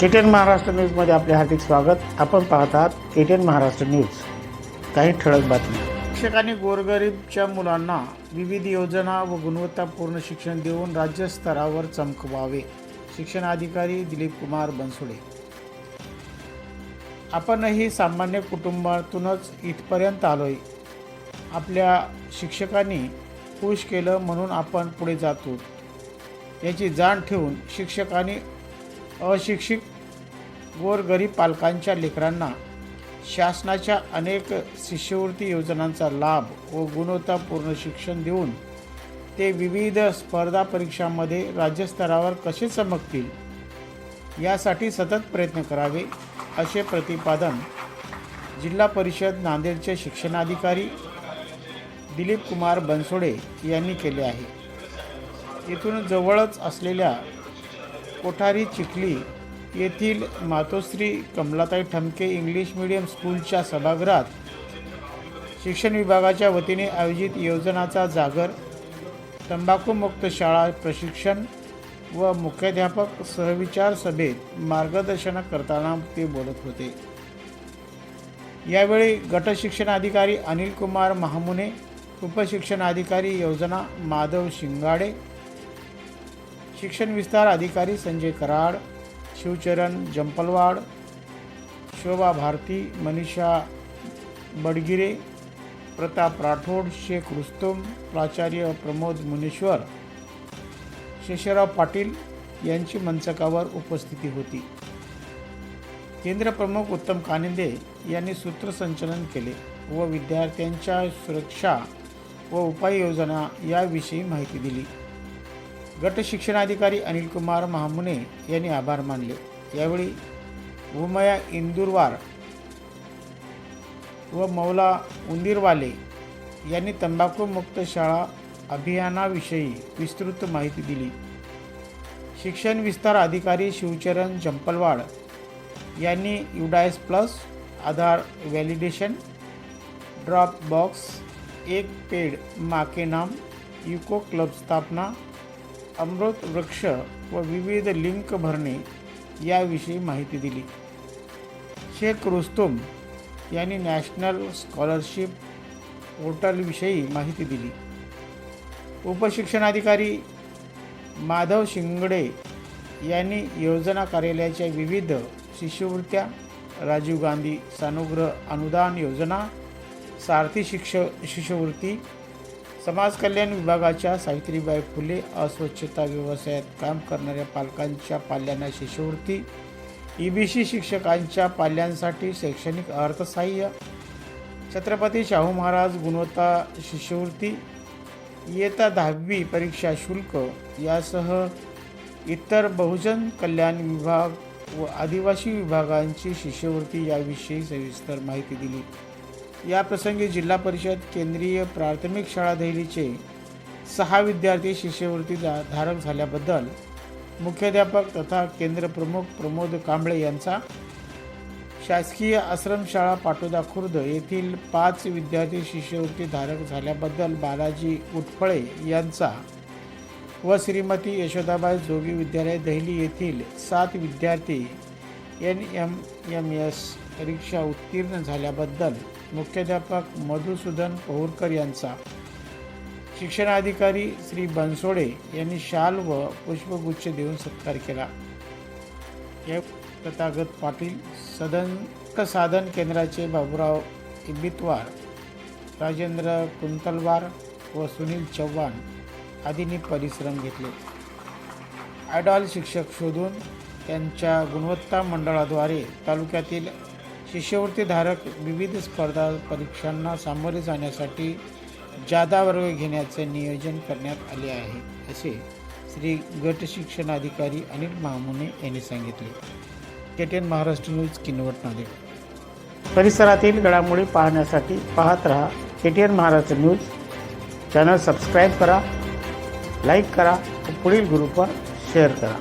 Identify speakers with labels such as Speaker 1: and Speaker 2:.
Speaker 1: KTN Maharashtra न्यूजमध्ये आपले हार्दिक स्वागत. आपण पाहत आहात केटीएन महाराष्ट्र न्यूज. काही ठळक बातमी शिक्षकांनी गोरगरीबच्या मुलांना विविध योजना व गुणवत्तापूर्ण शिक्षण देऊन राज्यस्तरावर चमकवावे. शिक्षण अधिकारी दिलीप कुमार बनसुडे. आपणही सामान्य कुटुंबातूनच इथपर्यंत आलोय. आपल्या शिक्षकांनी खुश केलं म्हणून आपण पुढे जातो याची जाण ठेवून शिक्षकांनी अशिक्षित गोरगरीब पालकांच्या लेकरांना शासनाच्या अनेक शिष्यवृत्ती योजनांचा लाभ व गुणवत्तापूर्ण शिक्षण देऊन ते विविध स्पर्धा परीक्षांमध्ये राज्यस्तरावर कसे चमकतील यासाठी सतत प्रयत्न करावे असे प्रतिपादन जिल्हा परिषद नांदेडचे शिक्षणाधिकारी दिलीप कुमार बनसोडे यांनी केले आहे. येथून जवळच असलेल्या कोठारी चिखली येथील मातोश्री कमलाताई ठमके इंग्लिश मीडियम स्कूलच्या सभागृहात शिक्षण विभागाच्या वतीने आयोजित योजनाचा जागर तंबाखूमुक्त शाळा प्रशिक्षण व मुख्याध्यापक सहविचार सभेत मार्गदर्शन करताना ते बोलत होते. यावेळी गटशिक्षण अधिकारी अनिल कुमार महामुने उपशिक्षणाधिकारी योजना माधव शिंगाडे शिक्षण विस्तार अधिकारी संजय कराड शिवचरण जंपलवाड शोभा भारती मनीषा बडगिरे प्रताप राठोड शेख रुस्तुम प्राचार्य प्रमोद मुनेश्वर शेषराव पाटील यांची मंचकावर उपस्थिती होती. केंद्र प्रमुख उत्तम कानिंदे यांनी सूत्रसंचलन केले व विद्यार्थ्यांच्या सुरक्षा व उपाययोजना याविषयी माहिती दिली. गट शिक्षणाधिकारी अनिल कुमार महामुने यांनी आभार मानले. यावेळी उमया इंदुरवार व मौला उंदीरवाले यांनी तंबाखूमुक्त शाळा अभियानाविषयी विस्तृत माहिती दिली. शिक्षण विस्तार अधिकारी शिवचरण जंपलवाड यांनी UDISE plus Aadhaar validation drop box एक पेड माके नाम युको क्लब स्थापना अमृत वृक्ष व विविध लिंक भरणे याविषयी माहिती दिली. शेख रुस्तुम यांनी नॅशनल स्कॉलरशिप पोर्टलविषयी माहिती दिली. उपशिक्षणाधिकारी माधव शिंगडे यांनी योजना कार्यालयाच्या विविध शिष्यवृत्त्या राजीव गांधी सानुग्रह अनुदान योजना सारथी शिक्ष शिष्यवृत्ती समाज कल्याण विभागाच्या सावित्रीबाई फुले अस्वच्छता व्यवसायात काम करणाऱ्या पालकांच्या पाल्यांना शिष्यवृत्ती ई बी सी शिक्षकांच्या पाल्यांसाठी शैक्षणिक अर्थसहाय्य छत्रपती शाहू महाराज गुणवत्ता शिष्यवृत्ती इयत्ता दहावी परीक्षा शुल्क यासह इतर बहुजन कल्याण विभाग व आदिवासी विभागांची शिष्यवृत्ती याविषयी सविस्तर माहिती दिली. याप्रसंगी जिल्हा परिषद केंद्रीय प्राथमिक शाळा दहिलीचे सहा विद्यार्थी शिष्यवृत्तीचा धारक झाल्याबद्दल मुख्याध्यापक तथा केंद्र प्रमुख प्रमोद कांबळे यांचा शासकीय आश्रमशाळा पाटोदा खुर्द येथील पाच विद्यार्थी शिष्यवृत्ती धारक झाल्याबद्दल बालाजी उटफळे यांचा व श्रीमती यशोदाबाई जोगी विद्यालय दहिली येथील सात विद्यार्थी एन एम एम एस परीक्षा उत्तीर्ण झाल्याबद्दल मुख्याध्यापक मधुसूदन पहुरकर यांचा. शिक्षणाधिकारी श्री बनसोडे यांनी शाल व पुष्पगुच्छ देऊन सत्कार केला. या तथागत पाटील सदन साधन केंद्राचे बाबुराव इबितवार राजेंद्र कुंतलवार व सुनील चव्हाण आदींनी परिश्रम घेतले. आयडॉल शिक्षक शोधून त्यांच्या गुणवत्ता मंडळाद्वारे तालुक्यातील शिष्यवृत्तीधारक विविध स्पर्धा परीक्षांना सामोरे जाण्यासाठी जादा वर्ग घेण्याचे नियोजन करण्यात आले आहे असे श्री गट शिक्षणाधिकारी अनिल महामुने यांनी सांगितले. KTN Maharashtra news Kinwat Nanded. परिसरातील घडामोडी पाहण्यासाठी पाहत रहा KTN Maharashtra news. Channel subscribe करा लाईक करा पुढील ग्रुपवर शेअर करा.